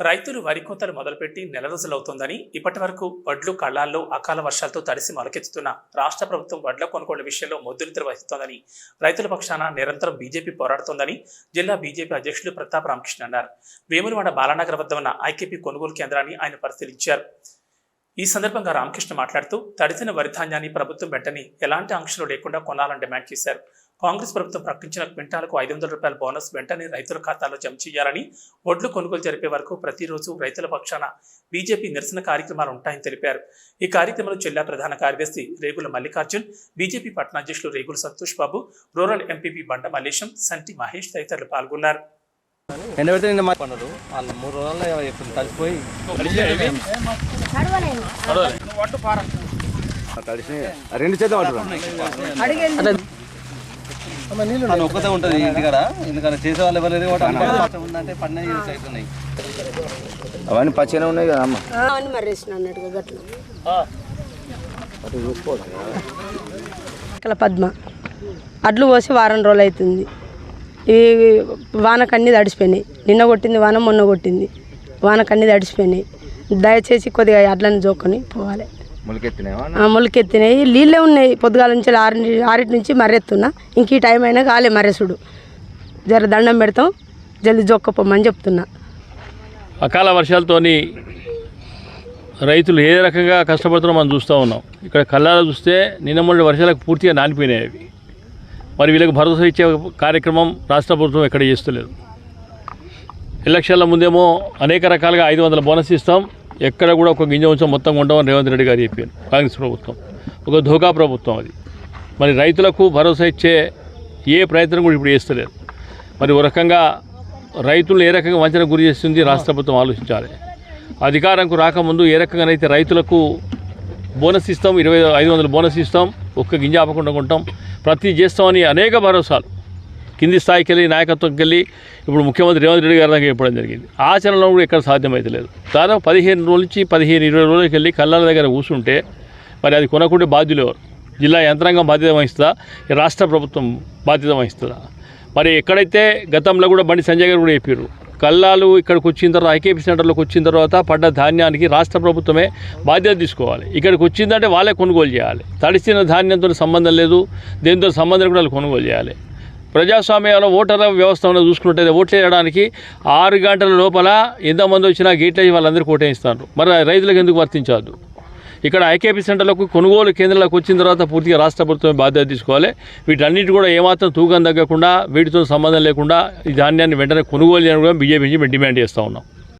రైతులు వరి కోతలు మొదలుపెట్టి నెల రోజులవుతోందని ఇప్పటి వరకు వడ్లు కళ్ళాల్లో అకాల వర్షాలతో తడిసి మొలకెత్తుతున్న రాష్ట్ర ప్రభుత్వం వడ్ల కొనుగోలు విషయంలో మొద్దునిద్ర వహిస్తోందని రైతుల పక్షాన నిరంతరం బీజేపీ పోరాడుతోందని జిల్లా బీజేపీ అధ్యక్షులు ప్రతాప్ రామకృష్ణ అన్నారు. వేములవాడ బాలానగర్ వద్ద ఉన్న ఐకేపీ కొనుగోలు కేంద్రాన్ని ఆయన పరిశీలించారు. ఈ సందర్భంగా రామకృష్ణ మాట్లాడుతూ తడిసిన వరి ధాన్యాన్ని ప్రభుత్వం వెంటనే ఎలాంటి ఆంక్షలు లేకుండా కొనాలని డిమాండ్ చేశారు. కాంగ్రెస్ ప్రభుత్వం ప్రకటించిన క్వింటాలకు ఐదు వందల రూపాయల బోనస్ వెంటనే రైతుల ఖాతాలో జమ చేయాలని ఒడ్లు కొనుగోలు జరిపే వరకు ప్రతిరోజు రైతుల పక్షాన బీజేపీ నిరసన కార్యక్రమాలు ఉంటాయని తెలిపారు. ఈ కార్యక్రమంలో జిల్లా ప్రధాన కార్యదర్శి రేగుల మల్లికార్జున్ బీజేపీ పట్టణాధ్యక్షులు రేగుల సంతోష్ బాబు రూరల్ ఎంపీపీ బండ మల్లేశం సంటి మహేష్ తదితరులు పాల్గొన్నారు. ఎండబెడితే నిన్న పనులు వాళ్ళు మూడు రోజుల్లో ఇప్పుడు కలిసిపోయి రెండు చేద్దాం తను ఒక్కతే ఉంటుంది ఇంటికాడ. ఎందుకంటే చేసే వాళ్ళు ఎవరు లేరు కాబట్టి అమ్మ కష్టం ఉందంటే పడిన యూస్ అవుతున్నాయి. అవన్నీ పచ్చిగానే ఉన్నాయి కదా అమ్మ. అని మర్రేసిన అన్నట్టుగా గట్ల. ఇక్కడ పద్మ. అడ్లు పోసి వారం రోజులు అవుతుంది. ఈ వానకన్నీ తడిసిపోయినాయి. నిన్న కొట్టింది వాన మొన్న కొట్టింది. వానకన్నీ తడిసిపోయినాయి. దయచేసి కొద్దిగా అడ్లని జోకొని పోవాలి. మొలకెత్తినాయి? నీళ్ళే ఉన్నాయి పొద్దుగాల నుంచి ఆరు ఆరింటి నుంచి మర్రెత్తున్నా. ఇంక ఈ టైం అయినా కాలే మర్రెసుడు. జర దండం పెడతాం జల్ది జొక్కపోమని చెప్తున్నా. అకాల వర్షాలతోని రైతులు ఏ రకంగా కష్టపడుతున్నారో మనం చూస్తూ ఉన్నాం. ఇక్కడ కళ్ళారా చూస్తే నిన్న మొన్న వర్షాలకు పూర్తిగా నానిపోయినాయి అవి. మరి వీళ్ళకి భరోసా ఇచ్చే కార్యక్రమం రాష్ట్ర ప్రభుత్వం ఎక్కడ చేస్తలేదు. ఎలక్షన్ల ముందేమో అనేక రకాలుగా ఐదు వందల బోనస్ ఇస్తాం. ఎక్కడ కూడా ఒక గింజ ఉంచడం మొత్తం ఉండమని రేవంత్ రెడ్డి గారు చెప్పారు కాంగ్రెస్ ప్రభుత్వం. ఒక ధోకా ప్రభుత్వం అది. మరి రైతులకు భరోసా ఇచ్చే ఏ ప్రయత్నం కూడా ఇప్పుడు చేస్తలేదు. మరి ఒక రకంగా రైతులు ఏ రకంగా వంచన గురి చేస్తుంది రాష్ట్ర ప్రభుత్వం ఆలోచించాలి. అధికారంకు రాకముందు ఏ రకంగానైతే రైతులకు బోనస్ ఇస్తాం ఇరవై ఐదు వందలు బోనస్ ఇస్తాం ఒక్క గింజ ఆపకుండా ఉంటాం ప్రతి చేస్తామని అనేక భరోసాలు. కింది స్థాయికి వెళ్ళి నాయకత్వంకి వెళ్ళి ఇప్పుడు ముఖ్యమంత్రి రేవంత్ రెడ్డి గారి దగ్గర చెప్పడం జరిగింది. ఆచరణలో కూడా ఎక్కడ సాధ్యమైతలేదు. దాదాపు పదిహేను రోజుల నుంచి పదిహేను ఇరవై రోజులకి వెళ్ళి కళ్ళాల దగ్గర కూర్చుంటే మరి అది కొనకుంటే బాధ్యులు ఎవరు? జిల్లా యంత్రాంగం బాధ్యత వహిస్తుందా? రాష్ట్ర ప్రభుత్వం బాధ్యత వహిస్తుందా? మరి ఎక్కడైతే గతంలో కూడా బండి సంజయ్ గారు కూడా చెప్పారు కల్లాలు ఇక్కడికి వచ్చిన తర్వాత ఐకేపీ సెంటర్లోకి వచ్చిన తర్వాత పడ్డ ధాన్యానికి రాష్ట్ర ప్రభుత్వమే బాధ్యత తీసుకోవాలి. ఇక్కడికి వచ్చిందంటే వాళ్ళే కొనుగోలు చేయాలి. తడిసిన ధాన్యంతో సంబంధం లేదు దేనితో సంబంధం కూడా వాళ్ళు కొనుగోలు చేయాలి. ప్రజాస్వామ్యంలో ఓటర్ల వ్యవస్థ ఉన్నది చూసుకుంటే ఓట్లు వేయడానికి ఆరు గంటల లోపల ఎంతమంది వచ్చినా గేట్లే వాళ్ళందరికీ ఓటేయిస్తారు మరి రైతులకు ఎందుకు వర్తించవద్దు? ఇక్కడ ఐకేపీ సెంటర్లకు కొనుగోలు కేంద్రాలకు వచ్చిన తర్వాత పూర్తిగా రాష్ట్ర ప్రభుత్వం బాధ్యత తీసుకోవాలి. వీటన్నిటి కూడా ఏమాత్రం తూకం తగ్గకుండా వీటితో సంబంధం లేకుండా ఈ ధాన్యాన్ని వెంటనే కొనుగోలు చేయడం కూడా బీజేపీ నుంచి మేము డిమాండ్ చేస్తూ ఉన్నాం.